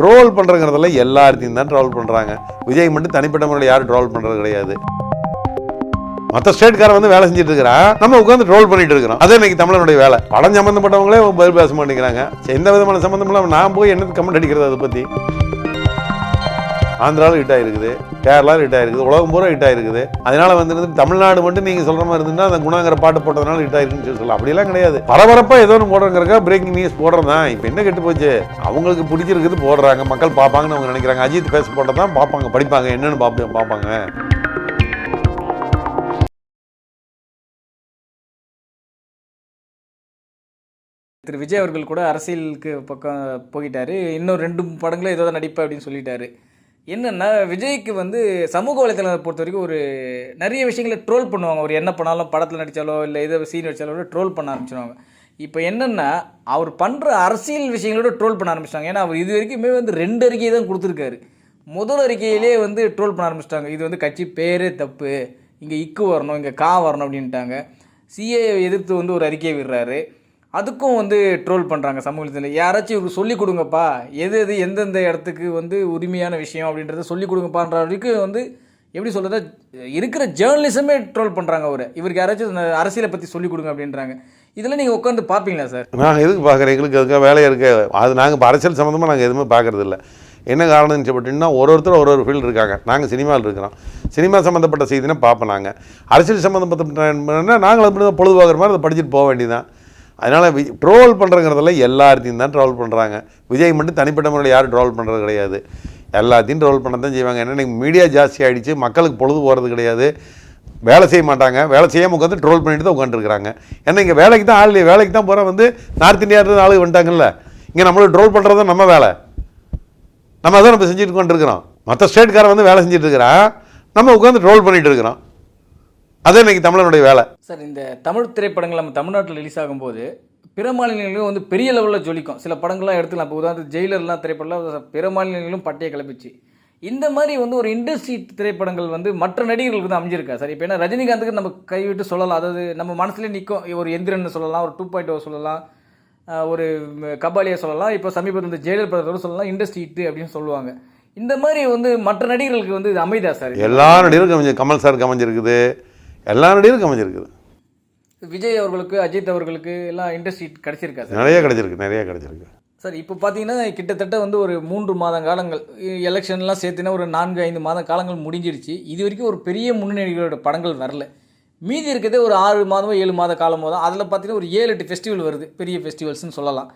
Troll பண்ணுறங்கிறதுல எல்லாத்தையும் தான் troll பண்ணுறாங்க விஜய் மட்டும் தனிப்பட்ட முறையில் யாரும் ட்ரோல் பண்ணுறது கிடையாது. மற்ற ஸ்டேட்காரன் வந்து வேலை செஞ்சுட்டு இருக்கிறான் நம்ம உட்காந்து ட்ரோல் பண்ணிட்டு இருக்கிறோம். அதே இன்னைக்கு தமிழனுடைய வேலை. படம் சம்மந்தப்பட்டவங்களே பதில் பேச மாட்டேங்கிறாங்க. சரி, எந்த விதமான சம்மந்தம் இல்லாமல் நான் போய் என்ன கமெண்ட் அடிக்கிறது அதை பற்றி ஆந்திராவில் ஹிட் ஆயிருக்குது கேரளாவில் ஹிட் ஆயிருக்குது உலகம் பூரா ஹிட் ஆயிருக்குது. அதனால வந்து தமிழ்நாடு மட்டும் நீங்கள் சொல்கிற மாதிரி இருந்துன்னா அந்த குணாங்கிற பாட்டு போட்டதுனால ஹிட் ஆயிருக்குன்னு சொல்லி சொல்லலாம். அப்படிலாம் கிடையாது. பரபரப்பாக ஏதோ ஒன்று போடுறங்கிறக்கா பிரேக்கிங் நியூஸ் போடுறது தான் இப்போ என்ன கெட்டு போச்சு? அவங்களுக்கு பிடிச்சிருக்குது போடுறாங்க. மக்கள் பார்ப்பாங்கன்னு அவங்க நினைக்கிறாங்க. அஜித் பேச போட்டது தான் பார்ப்பாங்க படிப்பாங்க. என்னன்னு பார்ப்ப பார்ப்பாங்க. திரு விஜய் அவர்கள் கூட அரசியலுக்கு பக்கம் போயிட்டாரு. இன்னும் ரெண்டு படங்களும் ஏதோ நடிப்பேன் அப்படின்னு சொல்லிட்டாரு. என்னென்னா விஜய்க்கு வந்து சமூக வலைத்தளத்தை பொறுத்த வரைக்கும் ஒரு நிறைய விஷயங்களை ட்ரோல் பண்ணுவாங்க. அவர் என்ன பண்ணாலும் படத்தில் நடித்தாலோ இல்லை எதோ சீன் வச்சாலோ ட்ரோல் பண்ண ஆரம்பிச்சிடுவாங்க இப்போ என்னென்னா அவர் பண்ணுற அரசியல் விஷயங்களோட ட்ரோல் பண்ண ஆரம்பிச்சிட்டாங்க. ஏன்னா அவர் இது வரைக்குமே வந்து ரெண்டு அறிக்கையை தான் கொடுத்துருக்காரு. முதல் அறிக்கையிலே வந்து ட்ரோல் பண்ண ஆரம்பிச்சிட்டாங்க. இது வந்து கட்சி பேரே தப்பு. இங்கே இக்கு வரணும் இங்கே கா வரணும் அப்படின்ட்டாங்க. சிஏ எதிர்த்து வந்து ஒரு அறிக்கையை விடுறாரு. அதுக்கும் வந்து ட்ரோல் பண்ணுறாங்க சமூகத்தில். யாராச்சும் இவருக்கு சொல்லிக் கொடுங்கப்பா. எது எது எந்தெந்த இடத்துக்கு வந்து உரிமையான விஷயம் அப்படின்றத சொல்லிக் கொடுங்கப்பான்ற வரைக்கும் வந்து எப்படி சொல்கிறது இருக்கிற ஜேர்னலிசமே ட்ரோல் பண்ணுறாங்க அவர். இவருக்கு யாராச்சும் அரசியலை பற்றி சொல்லிக் கொடுங்க அப்படின்றாங்க. இதெல்லாம் நீங்கள் உட்காந்து பார்ப்பீங்களா சார்? நாங்கள் எதுக்கு பார்க்குறேன்? எங்களுக்கு அதுக்காக வேலையாக இருக்க. அது நாங்கள் இப்போ அரசியல் சம்மந்தமாக நாங்கள் எதுவுமே பார்க்குறதில்ல. என்ன காரணம் சொல்லிட்டுன்னா ஒரு ஒருத்தர் ஒரு ஒரு ஃபீல்டு இருக்காங்க. நாங்கள் சினிமாவில் இருக்கிறோம். சினிமா சம்மந்தப்பட்ட செய்தினா பார்ப்போம் நாங்கள் அரசியல் சம்மந்தப்பட்ட நாங்கள் அப்படி தான் மாதிரி அதை படிச்சுட்டு போக வேண்டியதான் அதனால் வி ட்ரோல் பண்ணுறங்கிறதுல எல்லாத்தையும் தான் ட்ரோல் பண்ணுறாங்க விஜய் மட்டும் தனிப்பட்ட முறையில் யாரும் ட்ரோல் பண்ணுறது கிடையாது. எல்லாத்தையும் ட்ரோல் பண்ண தான் செய்வாங்க. ஏன்னா மீடியா ஜாஸ்தி ஆகிடுச்சு மக்களுக்கு பொழுது போகிறது கிடையாது. வேலை செய்ய மாட்டாங்க. வேலை செய்யாமல் உட்காந்து ட்ரோல் பண்ணிட்டு தான் உட்காந்துருக்குறாங்க ஏன்னா இங்கே வேலைக்கு தான் ஆள் வேலைக்கு தான் போகிற வந்து நார்த் இந்தியாவிலேருந்து ஆளு வந்துட்டாங்கல்ல. இங்கே நம்மளை ட்ரோல் பண்ணுறது தான் நம்ம வேலை. நம்ம அதை நம்ம செஞ்சுட்டு கொண்டிருக்கிறோம் மற்ற ஸ்டேட்காரன் வந்து வேலை செஞ்சுட்டு இருக்கிறான். நம்ம உட்காந்து ட்ரோல் பண்ணிகிட்டு இருக்கிறோம். அதே இன்னைக்கு தமிழனுடைய வேலை. சார் இந்த தமிழ் திரைப்படங்கள் நம்ம தமிழ்நாட்டில் ரிலீஸ் ஆகும்போது பிற மாநிலங்களிலும் வந்து பெரிய லெவலில் ஜொலிக்கும். சில படங்கள்லாம் எடுத்துக்கலாம். இப்போ உதாரணத்துக்கு ஜெயிலர்லாம் திரைப்படம்லாம் பிற மாநிலங்களிலும் பட்டையை கிளப்பிச்சு. இந்த மாதிரி வந்து ஒரு இண்டஸ்ட்ரி திரைப்படங்கள் வந்து மற்ற நடிகர்களுக்கு வந்து அமைஞ்சிருக்கா சார்? இப்போ ஏன்னா ரஜினிகாந்துக்கு நம்ம கைவிட்டு சொல்லலாம். அதாவது நம்ம மனசுலேயே நிற்கும் ஒரு எந்திரன் சொல்லலாம் ஒரு டூ பாயிண்ட் ஓ சொல்லலாம் ஒரு கபாலியை சொல்லலாம் இப்போ சமீபத்தில் இந்த ஜெயிலர் படத்தோட சொல்லலாம் இண்டஸ்ட்ரி ஹிட்டு அப்படின்னு சொல்லுவாங்க. இந்த மாதிரி வந்து மற்ற நடிகர்களுக்கு வந்து இது அமைதா சார்? எல்லா நடிகருக்கும் அமைஞ்சு கமல் சாருக்கு அமைஞ்சிருக்குது. எல்லா நடிகருக்கும் அமைஞ்சிருக்குது விஜய் அவர்களுக்கு அஜித் அவர்களுக்கு எல்லாம் இண்டஸ்ட்ரி கிடைச்சிருக்கா சார்? நிறைய கிடைச்சிருக்கு நிறைய கிடைச்சிருக்கு. சார் இப்போ பார்த்தீங்கன்னா கிட்டத்தட்ட வந்து ஒரு மூன்று மாத காலங்கள் எலெக்ஷன்லாம் சேர்த்துனா ஒரு நான்கு ஐந்து மாத காலங்கள் முடிஞ்சிருச்சு. இது வரைக்கும் ஒரு பெரிய முன்னணிகளோட படங்கள் வரல. மீதி இருக்கிறதே ஒரு ஆறு மாதமோ ஏழு மாத காலமோ தான். அதில் பார்த்தீங்கன்னா ஒரு ஏழு எட்டு ஃபெஸ்டிவல் வருது. பெரிய ஃபெஸ்டிவல்ஸ்னு சொல்லலாம்.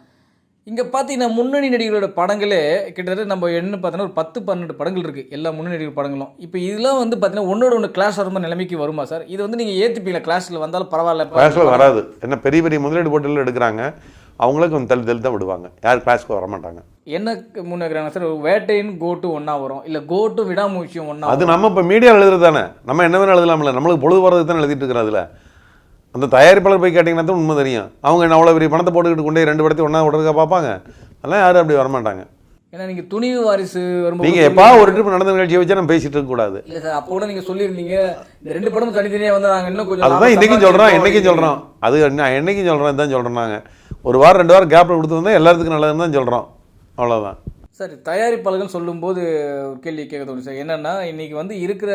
இங்கே பார்த்தீங்கன்னா முன்னணி நடிகர்களோட படங்களே கிட்டத்தட்ட நம்ம என்ன பார்த்தோன்னா ஒரு பத்து பன்னெண்டு படங்கள் இருக்குது எல்லா முன்னணி நடிகர் படங்களும். இப்போ இதெல்லாம் வந்து பார்த்தீங்கன்னா ஒன்றோட ஒன்று கிளாஸ் வர மாதிரி நிலைமைக்கு வருமா சார்? இது வந்து நீங்கள் ஏற்றுப்பீங்களா கிளாஸில் வந்தாலும் பரவாயில்ல. கிளாஸில் வராது. என்ன பெரிய பெரிய முதலீடு போட்டியில் எடுக்கிறாங்க. அவங்களுக்கு கொஞ்சம் தள்ளி தள்ளி தான் விடுவாங்க. யார் கிளாஸ்க்கு வர மாட்டாங்க. என்ன முன்னேறாங்க சார்? வேட்டையின் கோட்டு ஒன்றா வரும். இல்லை கோட்டு விடாமுயற்சியும் ஒன்றா அது நம்ம இப்போ மீடியாவில் எழுதுறது தானே. நம்ம என்ன வேணும் எழுதலாம்ல. நம்மளுக்கு பொழுது போகிறதுக்கு தானே எழுதிட்டு இருக்கிறோம் அதில். அந்த தயாரிப்பாளர் போய் கேட்டிங்கன்னா தான் உண்மை தெரியும். அவங்க என்ன அவ்வளோ பெரிய பணத்தை போட்டுக்கிட்டு கொண்டு ரெண்டு படத்தையும் ஒன்றா விடுறதுக்கா பார்ப்பாங்க. அதெல்லாம் யாரும் அப்படி வரமாட்டாங்க. ஏன்னா நீங்கள் துணிவு வாரிசு வரும்போது நீங்கள் எப்பா ஒரு ட்ரிப் நடந்த நிகழ்ச்சியை வச்சா நம்ம பேசிட்டு இருக்கக்கூடாது இல்லை சார் அப்போ கூட நீங்கள் சொல்லியிருந்தீங்க இந்த ரெண்டு படமும் தனித்தனியாக வந்து நாங்கள் இன்னும் கொஞ்சம் அதுதான் இன்றைக்கும் சொல்கிறோம் இன்றைக்கும் சொல்கிறோம் அது என்ன என்னைக்கும் சொல்கிறோம் தான் சொல்கிறோம் நாங்கள் ஒரு வாரம் ரெண்டு வாரம் கேப்பில் கொடுத்து வந்தால் எல்லாத்துக்கும் நல்லதுன்னு தான் சொல்கிறோம் அவ்வளோதான் சார் தயாரிப்பாளர்கள் சொல்லும்போது கேள்வி கேட்க தோணும் சார். என்னன்னா இன்னைக்கு வந்து இருக்கிற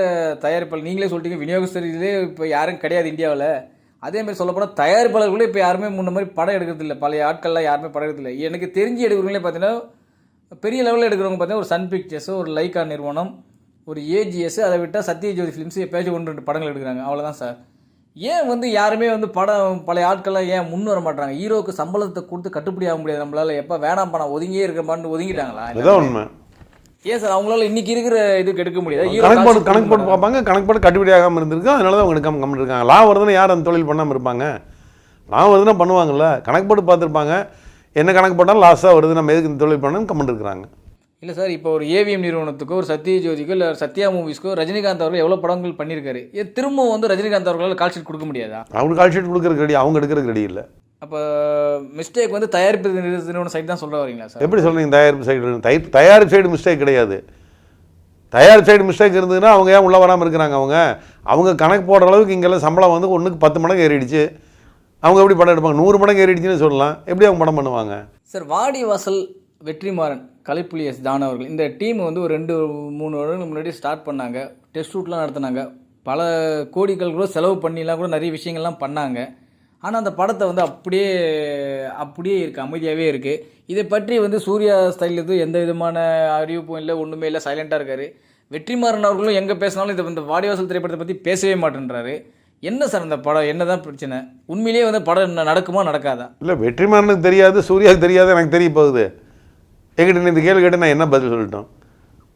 தயாரிப்பாளர் நீங்களே சொல்லிட்டீங்க விநியோகஸ்தரிலே இப்போ யாரும் கிடையாது இந்தியாவில். அதேமாதிரி சொல்லப்போனால் தயாரிப்பாளர்களே இப்போ யாருமே முன்ன மாதிரி படம் எடுக்கிறது இல்லை. பழைய ஆட்கள்லாம் யாருமே படம் எடுக்கிறதில்ல எனக்கு தெரிஞ்சு எடுக்கிறவங்களே பார்த்தீங்கன்னா பெரிய லெவலில் எடுக்கிறவங்க பார்த்தீங்கன்னா ஒரு சன் பிக்சர்ஸ் ஒரு லைக்கா நிறுவனம் ஒரு ஏஜிஎஸ் அதை விட்டால் சத்யஜோதி ஃபிலிம்ஸ் எப்பயாச்சும் ஒன்று ரெண்டு படங்கள் எடுக்கிறாங்க. அவ்வளோதான் சார். ஏன் வந்து யாருமே வந்து படம் பழைய ஆட்கள்லாம் ஏன் முன் வர மாட்டாங்க ஹீரோவுக்கு சம்பளத்தை கொடுத்து கட்டுப்படி ஆக முடியாது. நம்மளால் எப்போ வேணாம் பணம் ஒதுங்கியே இருக்க மாட்டு ஒதுங்கிட்டாங்களா? உண்மை. ஏன் சார்? அவங்களால இன்னைக்கு இருக்கிற இதுக்கு எடுக்க முடியாது. கணக்கு போட்டு கணக்கு போட்டு பார்ப்பாங்க. கணக்கு போட்டு கட்டுப்படி ஆகாமல் இருந்திருக்கு. அதனால தான் அவங்க எடுக்காம கம்மி இருக்காங்க. லாபம் வருதுன்னா யார் அந்த தொழில் பண்ணாமல் இருப்பாங்க? லாபம் வருதுன்னா பண்ணுவாங்கல்ல. கணக்கு போட்டு பார்த்துருப்பாங்க. என்ன கணக்கு போட்டாலும் லாஸாக வருது. நம்ம எதுக்கு இந்த தொழில் பண்ணணும்னு கம்மி இருக்கிறாங்க. இல்லை சார் இப்போ ஒரு ஏவிஎம் நிறுவனத்துக்கோ ஒரு சத்யஜோதிக்கோ இல்லை சத்யா மூவிஸ்க்கோ ரஜினிகாந்த் அவர்கள் எவ்வளோ படங்கள் பண்ணியிருக்காரு ஏன் திரும்பவும் வந்து ரஜினிகாந்த் அவர்களால் கால் ஷீட் கொடுக்க முடியாதா? அவங்க கால் ஷீட் கொடுக்குறதுக்கு ரெடி அவங்க எடுக்கிறதுக்கு ரெடி இல்லை. அப்போ மிஸ்டேக் வந்து தயாரிப்பு நிறு- நிறுவன சைடு தான் சொல்ல வரீங்களா சார் எப்படி சொல்றீங்க தயாரிப்பு சைடு தய தயாரிப்பு சைடு மிஸ்டேக் கிடையாது. தயாரிப்பு சைடு மிஸ்டேக் இருந்ததுன்னா அவங்க ஏன் உள்ளே வராமல் இருக்கிறாங்க அவங்க? அவங்க கணக்கு போடுற அளவுக்கு இங்கெல்லாம் சம்பளம் வந்து ஒன்றுக்கு பத்து மடங்கு ஏறிடுச்சு. அவங்க எப்படி படம் எடுப்பாங்க? நூறு மடங்கு ஏறிடுச்சுன்னு சொல்லலாம். எப்படி அவங்க படம் பண்ணுவாங்க? சார் வாடி வாசல் வெற்றிமாறன் கலைப்புலி எஸ் தானா அவர்கள் இந்த டீம் வந்து ஒரு ரெண்டு மூணு வருடங்களுக்கு முன்னாடி ஸ்டார்ட் பண்ணாங்க. டெஸ்ட் ஷூட்லாம் நடத்துனாங்க. பல கோடிகள் கூட செலவு பண்ணிலாம் கூட நிறைய விஷயங்கள்லாம் பண்ணாங்க. ஆனால் அந்த படத்தை வந்து அப்படியே அப்படியே இருக்குது அமைதியாகவே இருக்குது இதை பற்றி வந்து சூர்யா ஸ்டைல் எதுவும் எந்த விதமான அறிவிப்பும் இல்லை ஒன்றுமே இல்லை சைலண்ட்டாக இருக்கார். வெற்றிமாறன் அவர்களும் எங்கே பேசினாலும் இதை இந்த வாடிவாசல் திரைப்படத்தை பற்றி பேசவே மாட்டேன்றாரு. என்ன சார் அந்த படம்? என்ன தான் பிரச்சனை? உண்மையிலேயே வந்து படம் என்ன நடக்குமா நடக்காதா? இல்லை வெற்றிமாறனுக்கு தெரியாது சூர்யாவுக்கு தெரியாது எனக்கு தெரிய போகுது. எங்கிட்ட இந்த கேள்வி கேட்டு நான் என்ன பதில் சொல்லிட்டோம்?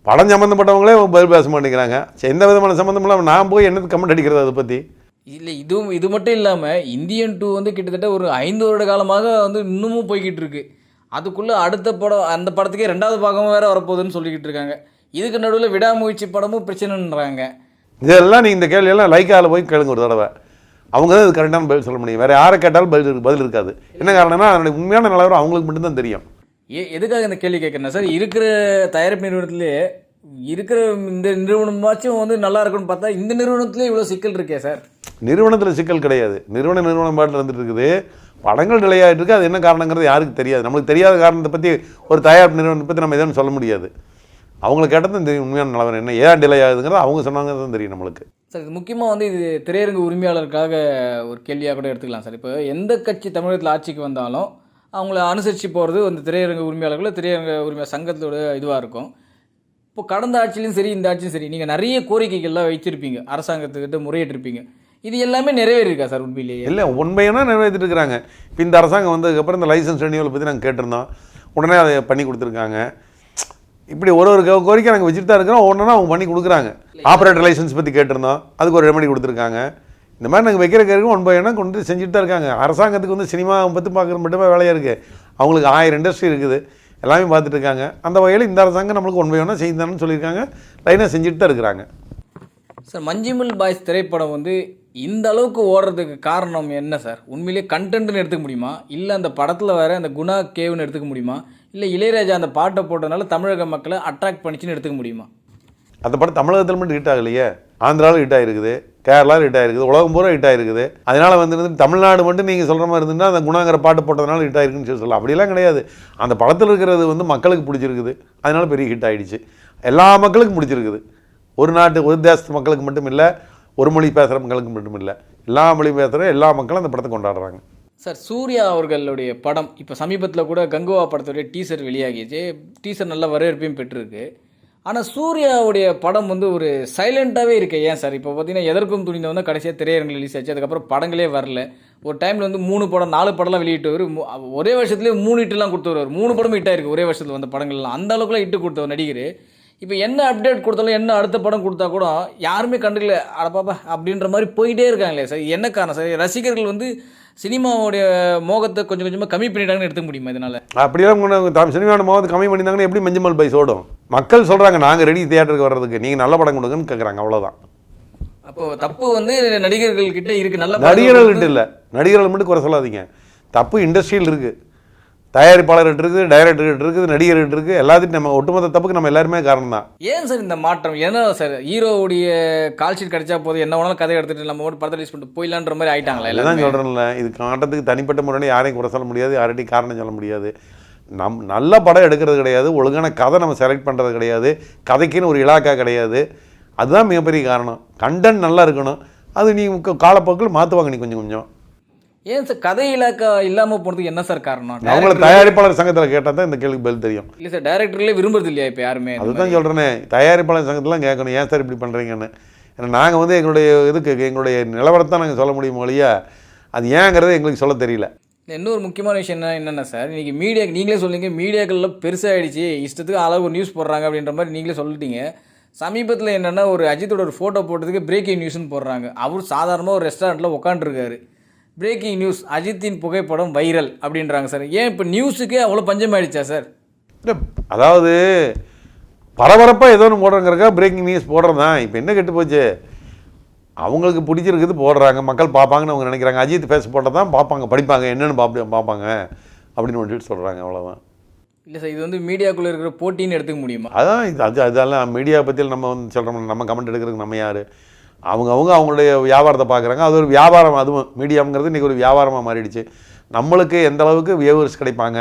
படம் சம்மந்தப்பட்டவங்களே பதில் பேச மாட்டேங்கிறாங்க. சரி, எந்த விதமான சம்மந்தம் நான் போய் என்னது கமெண்ட் அடிக்கிறது அதை பற்றி இல்லை இதுவும் இது மட்டும் இல்லாமல் இந்தியன் டூ வந்து கிட்டத்தட்ட ஒரு ஐந்து வருட காலமாக வந்து இன்னமும் போய்கிட்டு இருக்கு. அதுக்குள்ளே அடுத்த படம் அந்த படத்துக்கே ரெண்டாவது பாகமும் வேற வரப்போகுதுன்னு சொல்லிக்கிட்டு இருக்காங்க. இதுக்கு நடுவில் விடாமுயற்சி படமும் பிரச்சனைன்றாங்க. இதெல்லாம் நீ இந்த கேள்வியெல்லாம் லைக்காவில் போய் கேளுங்க ஒரு தடவை. அவங்க தான் இது கரெக்டான பதில் சொல்ல முடியும். வேறு யாரை கேட்டாலும் பதில் பதில் இருக்காது. என்ன காரணம்னா அதனுடைய உண்மையான நிலவரம் அவங்களுக்கு மட்டும்தான் தெரியும். ஏ எதுக்காக இந்த கேள்வி கேட்குறேன் சார் இருக்கிற தயாரிப்பு நிறுவனத்திலே இருக்கிற இந்த நிறுவனமாச்சும் வந்து நல்லா இருக்குன்னு பார்த்தா இந்த நிறுவனத்திலே இவ்வளோ சிக்கல் இருக்கே சார். நிறுவனத்தில் சிக்கல் கிடையாது. நிறுவன நிறுவனம் பாட்டில் இருந்துட்டு இருக்குது படங்கள் நிலையாகிட்டு இருக்கு அது என்ன காரணங்கிறது யாருக்கு தெரியாது. நம்மளுக்கு தெரியாத காரணத்தை பற்றி ஒரு தயாரிப்பு நிறுவனத்தை பற்றி நம்ம எதுவும் சொல்ல முடியாது. அவங்களுக்கு கேட்டது இந்த உண்மையான நிலவரம் என்ன? ஏன் டிலே ஆகுதுங்கிறது அவங்க சொன்னாங்க தான் தெரியும் நம்மளுக்கு. சார் இது முக்கியமாக வந்து இது திரையரங்கு உரிமையாளருக்காக ஒரு கேள்வியாக கூட எடுத்துக்கலாம் சார். இப்போ எந்த கட்சி தமிழகத்தில் ஆட்சிக்கு வந்தாலும் அவங்கள அனுசரித்து போகிறது வந்து திரையரங்கு உரிமையாளர்கள் திரையரங்க உரிமை சங்கத்தோட இதுவாக இருக்கும். இப்போ கடந்த ஆட்சியிலும் சரி இந்த ஆட்சியும் சரி நீங்கள் நிறைய கோரிக்கைகள்லாம் வச்சிருப்பீங்க அரசாங்கத்துக்கிட்ட முறையிட்டிருப்பீங்க. இது எல்லாமே நிறைவேறிருக்கா சார் உண்மையிலேயே? இல்லை உண்மையான நிறைவேற்றிட்டு இருக்கிறாங்க. இப்போ இந்த அரசாங்கம் வந்ததுக்கப்புறம் இந்த லைசன்ஸ் ரெனியூவல் பற்றி நாங்கள் கேட்டிருந்தோம். உடனே அதை பண்ணி கொடுத்துருக்காங்க. இப்படி ஒரு ஒரு கோரிக்கை நாங்கள் வச்சுட்டு தான் இருக்கிறோம். ஒன்றுனா அவங்க பண்ணி கொடுக்குறாங்க. ஆப்ரேட்டர் லைசன்ஸ் பற்றி கேட்டிருந்தோம். அதுக்கு ஒரு ரெமெடி கொடுத்துருக்காங்க. இந்த மாதிரி நாங்கள் வைக்கிற கேட்கும் ஒன் பை கொண்டு செஞ்சுட்டு தான் இருக்காங்க. அரசாங்கத்துக்கு வந்து சினிமா பற்றி பார்க்குறது மட்டுமே வேலையாக இருக்குது அவங்களுக்கு ஆயிரம் இண்டஸ்ட்ரி இருக்குது. எல்லாமே பார்த்துட்டு இருக்காங்க. அந்த வகையில் இந்த அரசாங்கம் நம்மளுக்கு ஒன் பை ஒன்னா செய்தான்னு சொல்லியிருக்காங்க. லைனாக செஞ்சுட்டு தான் இருக்கிறாங்க. சார் மஞ்சுமல் பாய்ஸ் திரைப்படம் வந்து இந்த அளவுக்கு ஓடுறதுக்கு காரணம் என்ன சார்? உண்மையிலேயே கண்டென்ட்னு எடுத்துக்க முடியுமா? இல்லை அந்த படத்தில் வேறு அந்த குணா கேவ்னு எடுத்துக்க முடியுமா? இல்லை இளையராஜா அந்த பாட்டை போட்டனால தமிழக மக்களை அட்ராக்ட் பண்ணிச்சுன்னு எடுத்துக்க முடியுமா? அந்த படம் தமிழகத்தில் மட்டும் ஹிட் ஆகலையே. ஆந்திராவில் ஹிட் ஆயிருக்குது கேரளாவில் ஹிட் ஆயிருக்குது உலகம் பூரா ஹிட் ஆயிருக்குது. அதனால வந்து தமிழ்நாடு மட்டும் நீங்கள் சொல்கிற மாதிரி இருந்துன்னா அந்த குணாங்கிற பாட்டு போட்டதுனால ஹிட் ஆயிருக்குன்னு சொல்லி சொல்லலாம். அப்படிலாம் கிடையாது. அந்த படத்தில் இருக்கிறது வந்து மக்களுக்கு பிடிச்சிருக்குது. அதனால பெரிய ஹிட் ஆகிடுச்சு எல்லா மக்களுக்கும் பிடிச்சிருக்குது. ஒரு நாட்டு ஒரு தேசத்து மக்களுக்கு மட்டும் இல்லை ஒரு மொழி பேசுகிறவங்களுக்கு மட்டும் இல்லை எல்லா மொழி பேசுகிற எல்லா மக்களும் அந்த படத்தை கொண்டாடுறாங்க. சார் சூர்யா அவர்களுடைய படம் இப்போ சமீபத்தில் கூட கங்குவா படத்துடைய டீசர் வெளியாகிச்சு டீசர் நல்ல வரவேற்பையும் பெற்றிருக்கு. ஆனால் சூர்யாவுடைய படம் வந்து ஒரு சைலண்ட்டாகவே இருக்கு. ஏன் சார்? இப்போ பார்த்தீங்கன்னா எதற்கும் துணிந்த வந்து கடைசியாக திரையரங்கில் ரிலீஸ் ஆச்சு. அதுக்கப்புறம் படங்களே வரல. ஒரு டைமில் வந்து மூணு படம் நாலு படம்லாம் வெளியிட்டவர் ஒரே வருஷத்துலேயே மூணு ஹிட்லாம் வருவார். மூணு படமும் ஹிட் ஆயிருக்கு ஒரே வருஷத்தில் வந்த படங்கள்லாம். அந்த அளவுக்குலாம் ஹிட்டு கொடுத்தவர் நடிகர். இப்போ என்ன அப்டேட் கொடுத்தாலும் என்ன அடுத்த படம் கொடுத்தா கூட யாருமே கண்டுக்கல. அட பாப்பா அப்படின்ற மாதிரி போயிட்டே இருக்காங்களே சார். என்ன காரணம் சார்? ரசிகர்கள் வந்து சினிமாவுடைய மோகத்தை கொஞ்சம் கொஞ்சமாக கம்மி பண்ணிட்டாங்கன்னு எடுத்துக்க முடியுமா இதனால? அப்படியெல்லாம் கொண்டு சினிமான மாவட்ட கம்மி பண்ணியிருந்தாங்கன்னா எப்படி மஞ்சள் பைஸ் ஓடும் மக்கள் சொல்கிறாங்க நாங்கள் ரெடி தியேட்டருக்கு வர்றதுக்கு. நீங்கள் நல்ல படம் கொடுங்கன்னு கேட்குறாங்க அவ்வளோதான் அப்போ தப்பு வந்து நடிகர்கள் கிட்ட இருக்கு நல்ல நடிகர்கள்கிட்ட இல்லை. நடிகர்கள் மட்டும் குறை சொல்லாதீங்க. தப்பு இண்டஸ்ட்ரியில் இருக்குது தயாரிப்பாளர்கிட்ட இருக்குது டைரக்டர்கிட்ட இருக்குது நடிகர்கிட்ட இருக்குது எல்லாத்தையும் நம்ம ஒட்டுமொத்த தப்புக்கு நம்ம எல்லாருமே காரணம் தான். ஏன் சார் இந்த மாற்றம்? என்ன சார் ஹீரோவுடைய கால் ஷீட் கிடைச்சா போதும். என்ன வேணாலும் கதை எடுத்துட்டு நம்ம மட்டும் படத்தை ரிலீஸ் பண்ணிட்டு போயிடலான்ற மாதிரி ஆயிட்டாங்களா அதுதான் எல்லாரும்? சொல்கிறேன்ல இது காட்டத்துக்கு தனிப்பட்ட முறையில் யாரையும் குறை சொல்ல முடியாது யார்கிட்டையும் காரணம் சொல்ல முடியாது. நம் நல்ல படம் எடுக்கிறது கிடையாது ஒழுங்கான கதை நம்ம செலக்ட் பண்ணுறது கிடையாது கதைக்குன்னு ஒரு இலாக்கா கிடையாது. அதுதான் மிகப்பெரிய காரணம். கண்டென்ட் நல்லா இருக்கணும். அது நீ காலப்போக்கில் மாற்றுவாங்க நீ கொஞ்சம் கொஞ்சம். ஏன் சார் கதை இலாக்கா இல்லாம போனதுக்கு என்ன சார் காரணம்? அவங்கள தயாரிப்பாளர் சங்கத்தில் கேட்டால் தான் இந்த கேள்விக்கு பதில் தெரியும். இல்லை சார் டேரக்டர்களே விரும்புறது இல்லையா இப்போ யாருமே? அதுதான் சொல்கிறேனே தயாரிப்பாளர் சங்கத்தெலாம் கேட்கணும் ஏன் சார் இப்படி பண்ணுறீங்கன்னு ஏன்னா நாங்கள் வந்து எங்களுடைய இதுக்கு எங்களுடைய நிலவரத்தை நாங்கள் சொல்ல முடியும் ஒழிய அது ஏங்கிறது எங்களுக்கு சொல்ல தெரியல. இன்னொரு முக்கியமான விஷயம் என்ன என்னென்ன சார் இன்னைக்கு மீடியா நீங்களே சொல்லுங்க மீடியாக்களில் பெருசாகிடுச்சு இஷ்டத்துக்கு அளவு நியூஸ் போடுறாங்க அப்படின்ற மாதிரி நீங்களே சொல்லிட்டீங்க. சமீபத்தில் என்னென்னா ஒரு அஜித்தோட ஒரு ஃபோட்டோ போட்டதுக்கு பிரேக்கிங் நியூஸ்னு போடுறாங்க. அவர் சாதாரணமாக ஒரு ரெஸ்டாரண்ட்டில் உட்காந்துருக்காரு பிரேக்கிங் நியூஸ் அஜித்தின் புகைப்படம் வைரல் அப்படின்றாங்க சார் ஏன் இப்போ நியூஸுக்கே அவ்வளோ பஞ்சமாயிடுச்சா சார் இல்லை அதாவது பரபரப்பாக ஏதோ ஒன்று போடுறங்கிறக்கா பிரேக்கிங் நியூஸ் போடுறது தான் இப்போ என்ன கெட்டு போச்சு? அவங்களுக்கு பிடிச்சிருக்குது போடுறாங்க. மக்கள் பார்ப்பாங்கன்னு அவங்க நினைக்கிறாங்க. அஜித் பேச போட்டால் தான் பார்ப்பாங்க படிப்பாங்க. என்னென்னு பார்ப்ப பார்ப்பாங்க அப்படின்னு வந்துட்டு சொல்கிறாங்க அவ்வளோதான் இல்லை சார் இது வந்து மீடியாக்குள்ளே இருக்கிற போட்டின்னு எடுத்துக்க முடியுமா? அதான் இது அது அதெல்லாம் மீடியா பற்றியில் நம்ம வந்து சொல்கிறோம் நம்ம கமெண்ட் எடுக்கிறதுக்கு நம்ம யார்? அவங்க அவங்க அவங்களுடைய வியாபாரத்தை பார்க்குறாங்க. அது ஒரு வியாபாரம் அதுவும் மீடியாங்கிறது இன்றைக்கி ஒரு வியாபாரமாக மாறிடுச்சு. நம்மளுக்கு எந்த அளவுக்கு வியூவர்ஸ் கிடைப்பாங்க?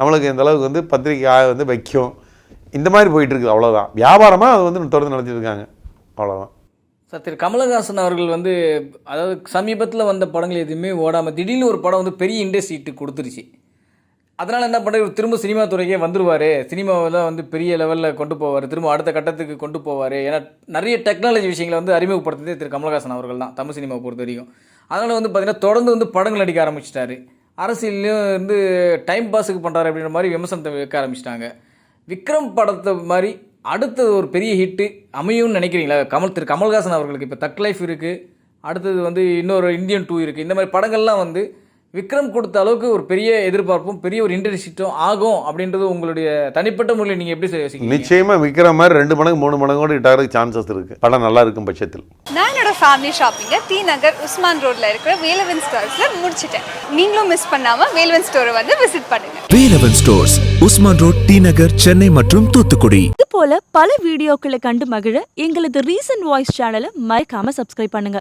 நம்மளுக்கு எந்த அளவுக்கு வந்து பத்திரிக்கை வந்து வைக்கும்? இந்த மாதிரி போயிட்டுருக்குது. அவ்வளோதான் வியாபாரமாக அது வந்து தொடர்ந்து நடத்திட்டு இருக்காங்க அவ்வளோதான் சார் திரு. கமலஹாசன் அவர்கள் வந்து அதாவது சமீபத்தில் வந்த படங்கள் எதுவுமே ஓடாமல் திடீர்னு ஒரு படம் வந்து பெரிய இண்டஸ்ட்ரீட்டு கொடுத்துருச்சு. அதனால் என்ன பண்ணுறது திரும்ப சினிமா துறைக்கே வந்துருவார். சினிமாவில் வந்து பெரிய லெவலில் கொண்டு போவார். திரும்ப அடுத்த கட்டத்துக்கு கொண்டு போவார். ஏன்னா நிறைய டெக்னாலஜி விஷயங்களை வந்து அறிமுகப்படுத்துறதே திரு. கமலஹாசன் அவர்கள் தான் தமிழ் சினிமாவை பொறுத்த வரைக்கும். அதனால் வந்து பார்த்திங்கன்னா தொடர்ந்து வந்து படங்கள் நடிக்க ஆரம்பிச்சிட்டாரு. அரசியல்லையும் வந்து டைம் பாஸுக்கு பண்ணுறாரு அப்படின்ற மாதிரி விமர்சனத்தை வைக்க ஆரம்பிச்சிட்டாங்க. விக்ரம் படத்தை மாதிரி அடுத்தது ஒரு பெரிய ஹிட்டு அமையும்னு நினைக்கிறீங்களா? கமல் திரு. கமல்ஹாசன் அவர்களுக்கு இப்போ தக் லைஃப் இருக்குது அடுத்தது வந்து இன்னொரு இந்தியன் டூ இருக்குது இந்த மாதிரி படங்கள்லாம் வந்து விக்ரம் கொடுத்த அளவுக்கு ஒரு பெரிய எதிர்பார்ப்பும் பெரிய ஒரு இன்டர்சிட்டும் ஆகும் அப்படின்றது உங்களுடைய தனிப்பட்ட முறையில் நீங்கள் எப்படி யோசிக்கிறீங்க நிச்சயமா விற்கிற மாதிரி ரெண்டு மடங்கு மூணு மடங்கு கூட இட்டாகிறதுக்கு சான்சஸ் இருக்கு. படம் நல்லா இருக்கும் பட்சத்தில். நான் என்னோட ஃபேமிலி ஷாப்பிங்கை டி நகர் உஸ்மான் ரோட்ல இருக்கிற வேலவன் ஸ்டோர்ஸில் முடிச்சிட்டேன். நீங்களும் மிஸ் பண்ணாம வேலவன் ஸ்டோரை வந்து விசிட் பண்ணுங்க. Velavan stores Usman road T Nagar Chennai மற்றும் தூத்துக்குடி. இது போல பல வீடியோக்களை கண்டு மகிழ எங்களது ரீசன்ட் வாய்ஸ் சேனலை மறக்காம சப்ஸ்கிரைப் பண்ணுங்க.